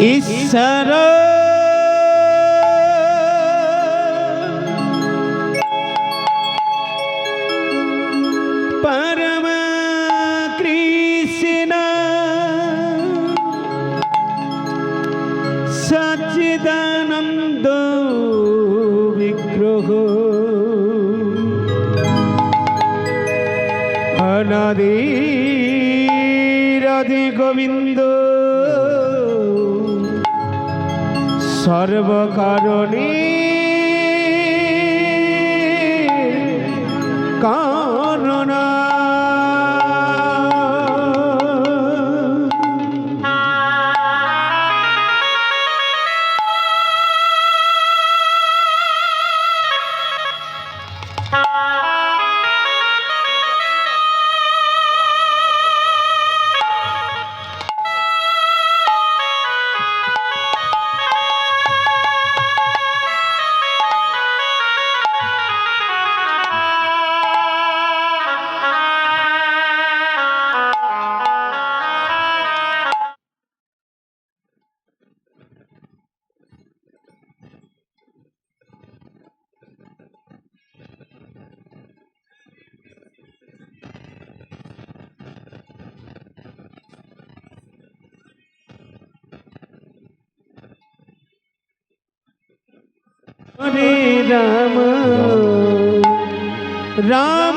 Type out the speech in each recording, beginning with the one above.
ঈশ্বর সর্বকারণে কারণা হরে রাম রাম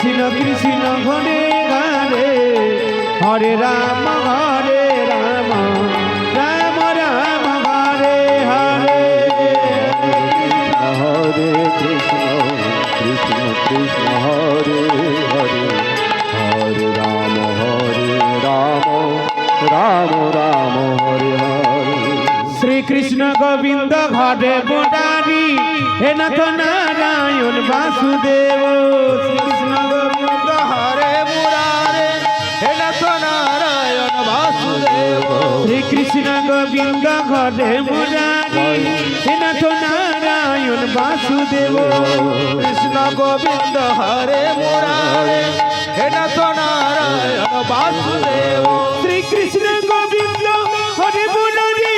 কৃষ্ণ কৃষ্ণ হরে হরে হরে রাম হরে রাম রাম রাম হরে হরে। হরে কৃষ্ণ কৃষ্ণ কৃষ্ণ হরে হরে। হরে রাম হরে রাম রাম রাম হরে হরে। শ্রীকৃষ্ণ গোবিন্দ ঘরে বোটারি হে নাথ নারায়ণ বাসুদেব। শ্রীকৃষ্ণ গোবিন্দ ঘরে মুরারি। হে নাথ নারায়ণ বাসুদেব। কৃষ্ণ গোবিন্দ হরে মুরারে। হে নাথ নারায়ণ বাসুদেব। শ্রীকৃষ্ণ গোবিন্দ হরে মুরারি।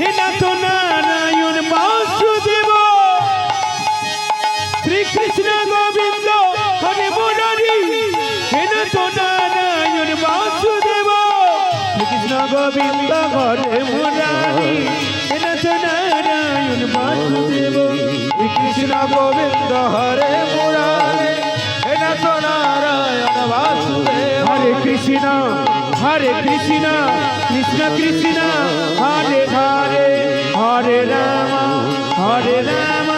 হে নাথ নারায়ণ বাসুদেব। শ্রীকৃষ্ণ গোবিন্দ হরে মুরারি। হে নাথ নারায়ণ শ্রীকৃষ্ণ গোবিন্দ হরে মুরারি। নাথ নারায়ণ বাসুদেব। কৃষ্ণ গোবিন্দ হরে মুরারে। নাথ নারায়ণ বাসুদেব। হরে কৃষ্ণ হরে কৃষ্ণ কৃষ্ণ কৃষ্ণ, হরে হরে হরে রাম হরে রাম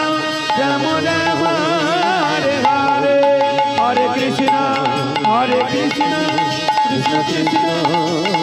রাম রাম, হরে হরে। হরে কৃষ্ণ হরে কৃষ্ণ কৃষ্ণ কৃষ্ণ।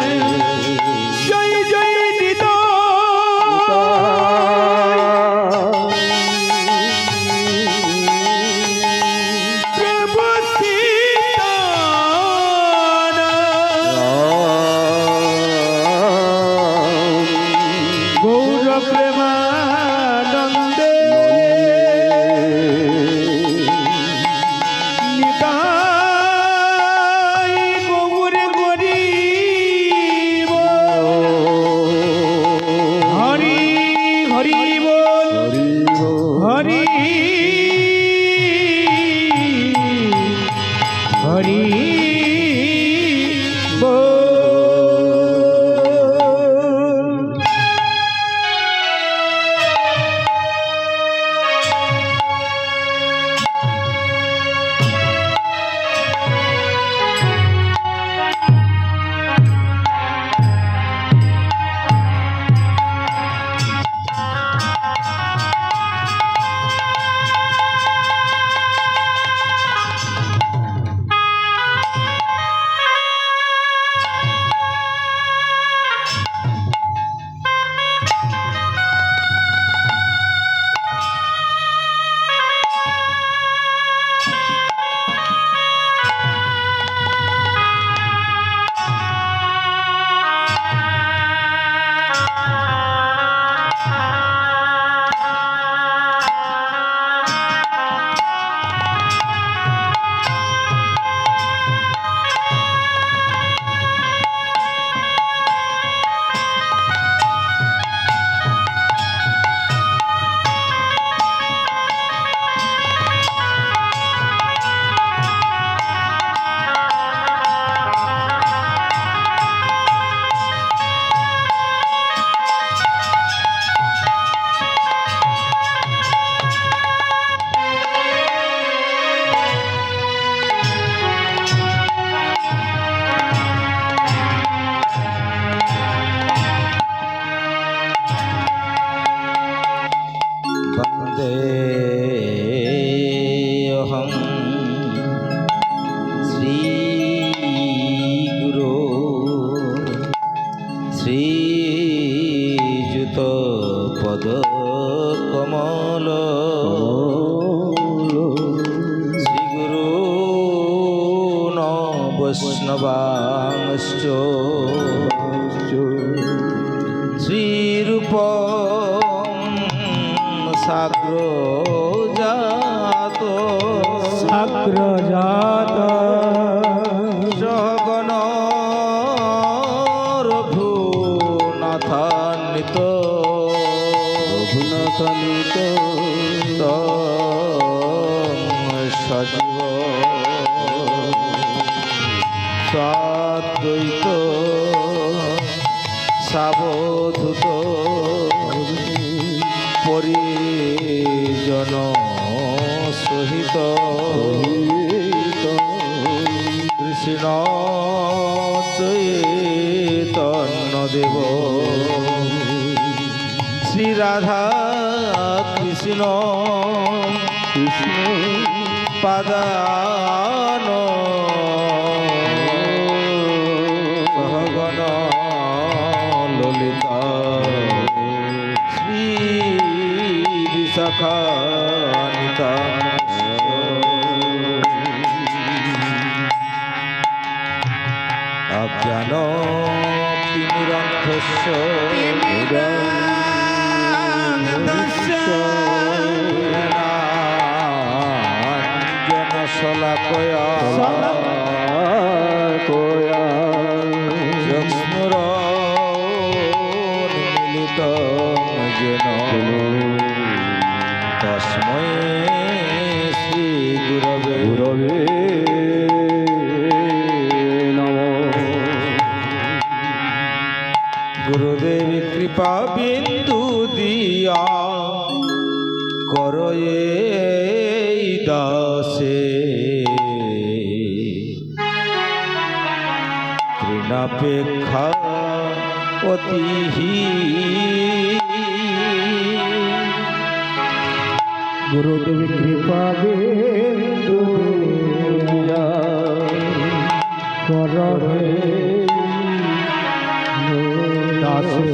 সাদ্বৈত সাবধূত পরিজন সহিত। কৃষ্ণ চৈতন্য দেব। শ্রী রাধা কৃষ্ণ কৃষ্ণ। পাদান বিশাখানিতা অজ্ঞান তিমিরন্ধস্য শলাকয়া কোয়া চক্ষুর মিলিত যেন। গুরুদেব কৃপা বিন্দু দিয়া করয়ে দাসে। তৃণাপেক্ষা অতিহি গুরুদেব কৃপা করহে দাসে।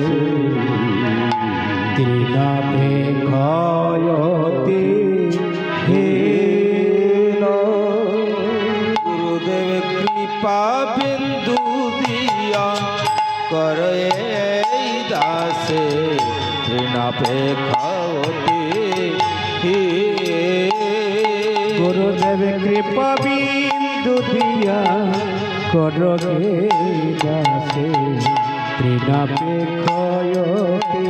তৃণাভে ক্ষয়তে হে গুরুদেব কৃপা বিন্দু দিয়া করে দাসে। তৃণাপেক্ষাওতি গুরুদেব কৃপা বিন্দু দিয়া। করহে দাসে তৃণাভে ক্ষয়তে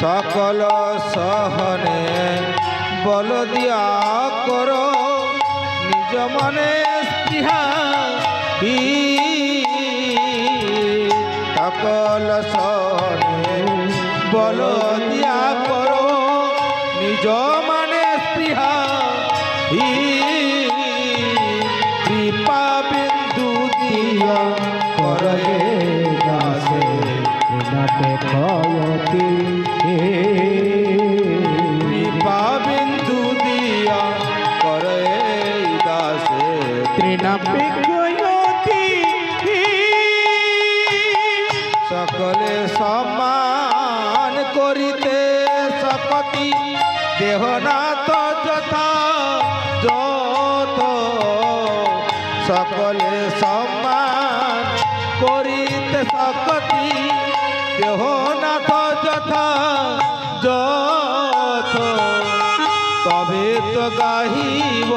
সকল সহনে বল দিয়া কর, নিজ মনে স্পৃহা সকল সহনে নিজ মানে স্পৃহা। কৃপা বিন্দু দিয়া করে দাসে ক্ষয়তি কৃপা বিন্দু দিয়া করে দাসে ক্ষয়তি সকলে সমান করিতে সকতি দেহনাথ যথা যত। সকলে সমান করিতে সকতি দেহনাথ যথা যত। তবে তো গাহিব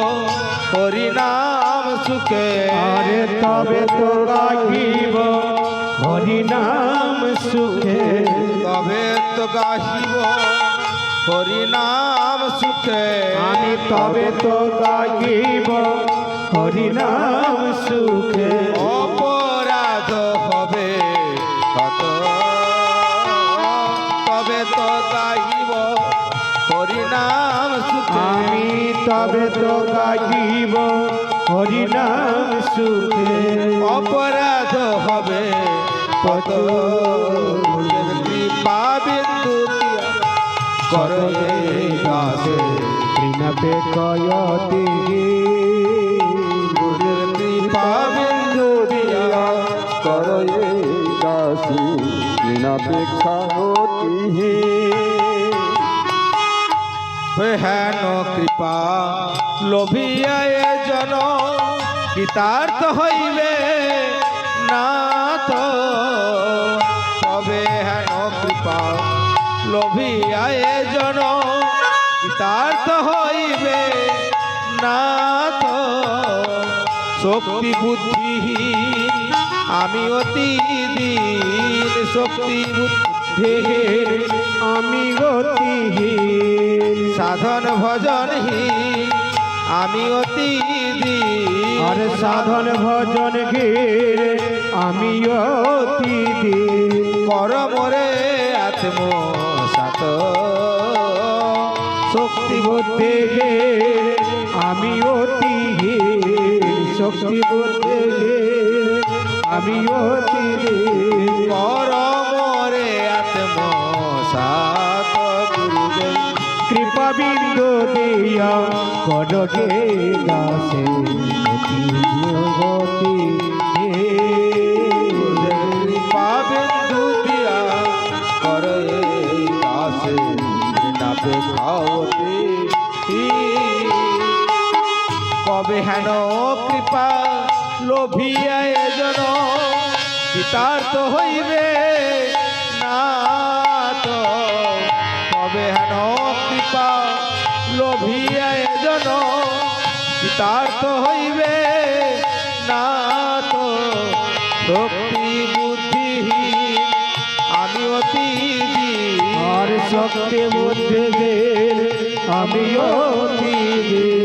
হরিনাম সুখে। আরে তবে তো গাহিব হরিনাম সুখে। তবে তো গাহিব হরিনাম সুখে। আমি তবে তো গাহিব হরিনাম সুখে। অপরাধ হবে কত? তবে তো গাহিব হরিনাম সুখে। আমি তবে তো গাহিব হরিনাম সুখে। অপরাধ হবে কত? তৃণাপে কয়তি গুরুদেব কৃপা বিন্দু দিয়া? করো এই দাসী তৃণাপেক্ষা হতি হেন কৃপা, লোভিয়া জন, কৃতার্থ হইবে না তো? তবে হেন কৃপা, লোভিয়া জন কৃতার্থ হইবে না তো? শক্তি বুদ্ধিহীন আমি অতি দিন শক্তি বুদ্ধিহীন আমি গতিহীন সাধন ভজনহীন আমি অতি দিন। আর সাধন ভজন ঘির আমি অতি দিন। করমরে আত্ম সাত শক্তি বুদ্ধি বুদ্ধি আমি অতি শক্তি বুদ্ধি আমি অতি করমরে আত্ম সাত গুরুদেব কৃপা বিন্দু দিয়া দাসে গতি কবে হেন কৃপা, লোভিয়া এজন কৃতার্থ হইবে। না তো কবে হেন কৃপা, লোভিয়া এজন হইবে। শক্তি বুদ্ধিহীন, আমি অতি। আর শক্তি বুদ্ধি আমি অতি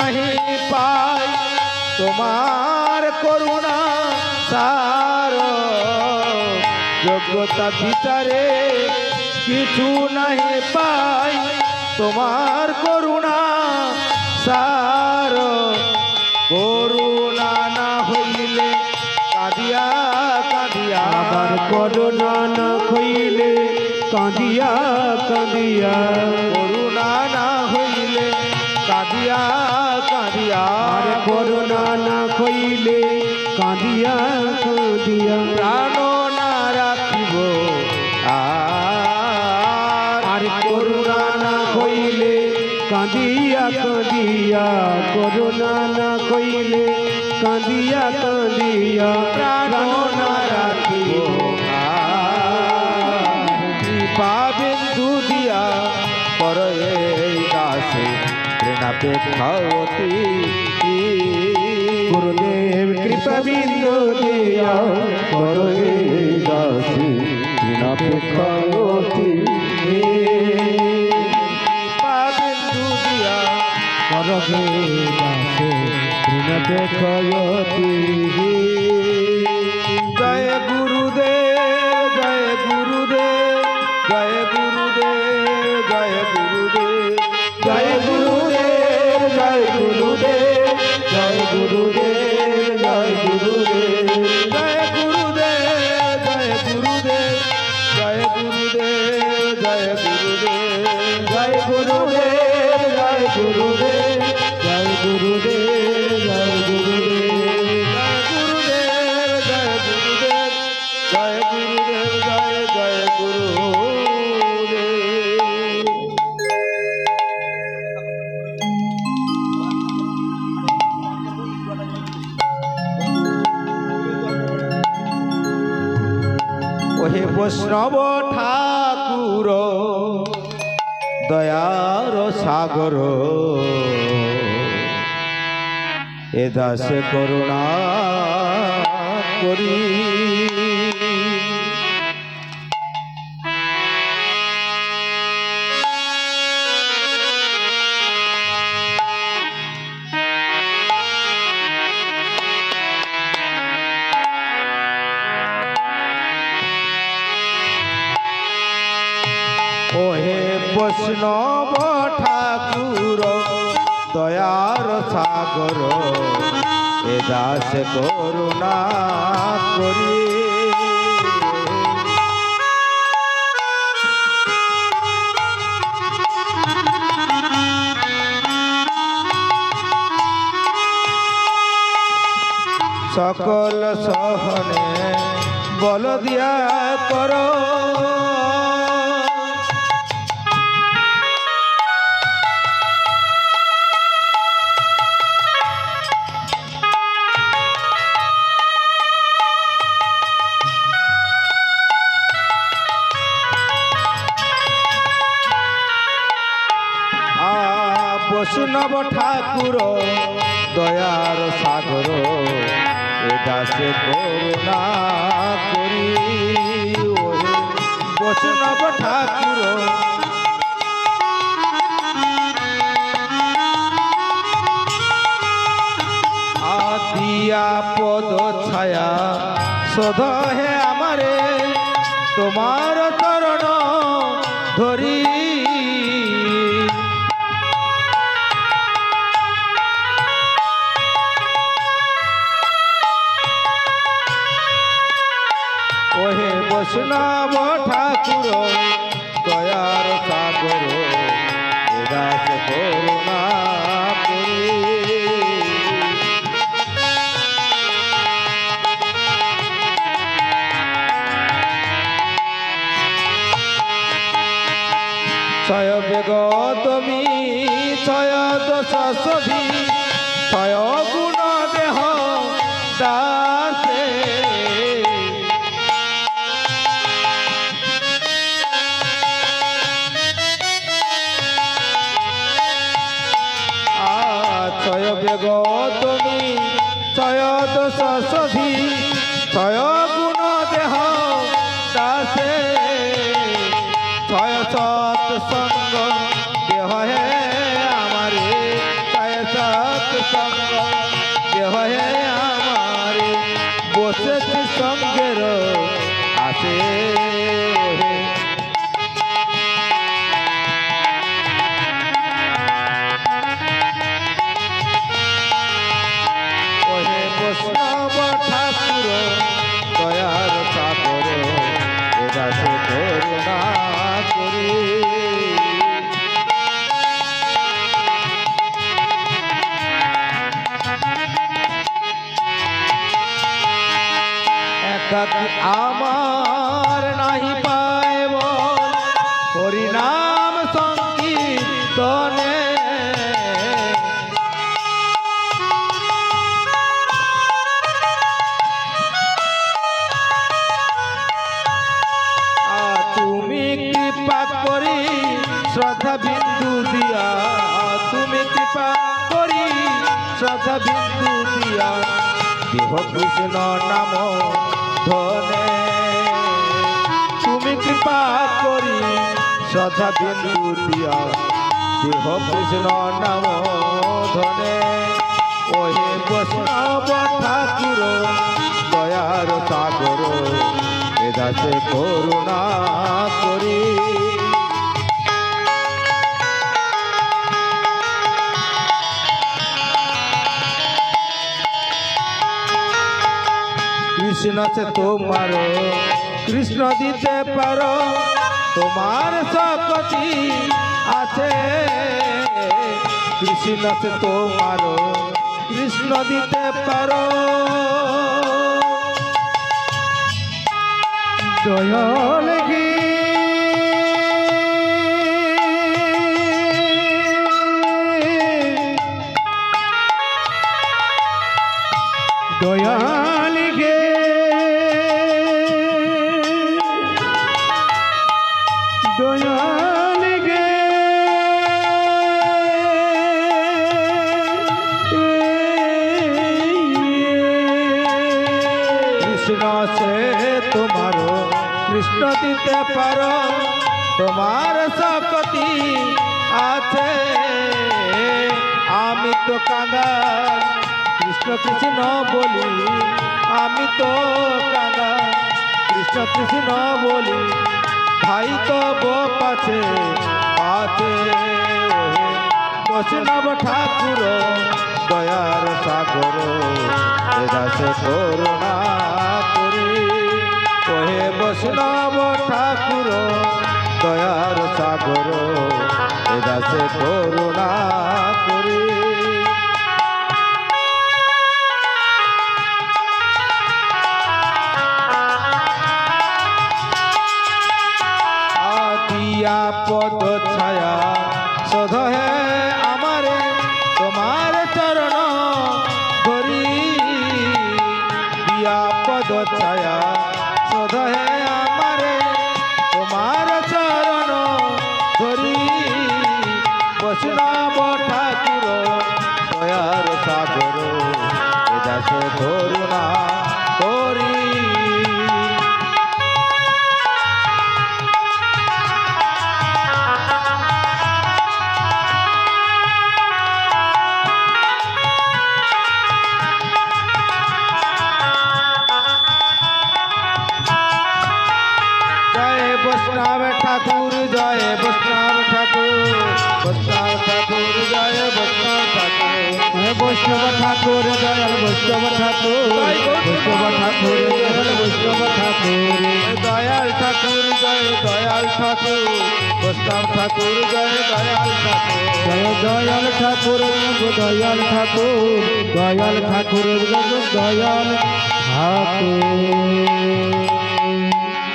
নাহি পাই। তোমার করুণা সার। যোগ্যতা বিচারে কিছু নাহি পাই। তোমার করুণা সার। করুণা না হইলে কাঁদিয়া কাঁদিয়া। আবার করোনা না হইলে কাঁদিয়া কাঁদিয়া। করুণা কাঁদিয়া কাঁদিয়া। আর করোনা না হইলে কাঁদিয়া কাঁদিয়া। প্রাণ না রাখিব। আর করুণা না হইলে কাঁদিয়া কাঁদিয়া। করুণা না হইলে কাঁদিয়া কাঁদিয়া। দেখাওতি গুরুদেব কৃপা বিন্দু দিয়া করবে দাসী বিনা দেখাওতি বিন্দু দিয়া করবে দাসী বিনা দেখাওতি ਜੈ ਗੁਰੂ ਦੇਵ ਜੈ ਗੁਰੂ ਦੇਵ ਜੈ ਗੁਰੂ দাসে করুণা করি। ওহে বৈষ্ণব দয়ার সাগর এ দাস করুণা করি সকল সহনে বল দিয়া করো বেগ তুমি ছয় দশ একাকি আমার নাহি পাইব হরিনাম সংকীর্তনে। তুমি কৃপা করি, শ্রদ্ধা বিন্দু দিয়া। তুমি কৃপা করি, শ্রদ্ধা বিন্দু দিয়া। দেহ কৃষ্ণ নাম ধনে তুমি কৃপা করি, সদা বিন্দু দিয়া। দেহ কৃষ্ণ নাম ধনে ওহে বৈষ্ণব ঠাকুর দয়ার সাগর। এদাসে করুণা করি। কৃষ্ণ সে তোমার কৃষ্ণ দিতে পারো, তোমার শক্তি আছে। কৃষ্ণ সে তোমার কৃষ্ণ দিতে পারো। দয়াল গে গে দয়াল গে। কৃষ্ণ সে তোমার কৃষ্ণ দিতে পারো, তোমার শক্তি আছে। আমি তো কাঙ্গাল কৃষ্ণ কৃষ্ণ বলি, আমি তো কাঙ্গাল কৃষ্ণ কৃষ্ণ বলি। ভাই তো পাছে পাছে ওহে। বৈষ্ণব ঠাকুর, দয়ার সাগর এদাসে করুণা করি। ওহে বৈষ্ণব ঠাকুর, দয়ার সাগর এদাসে করুণা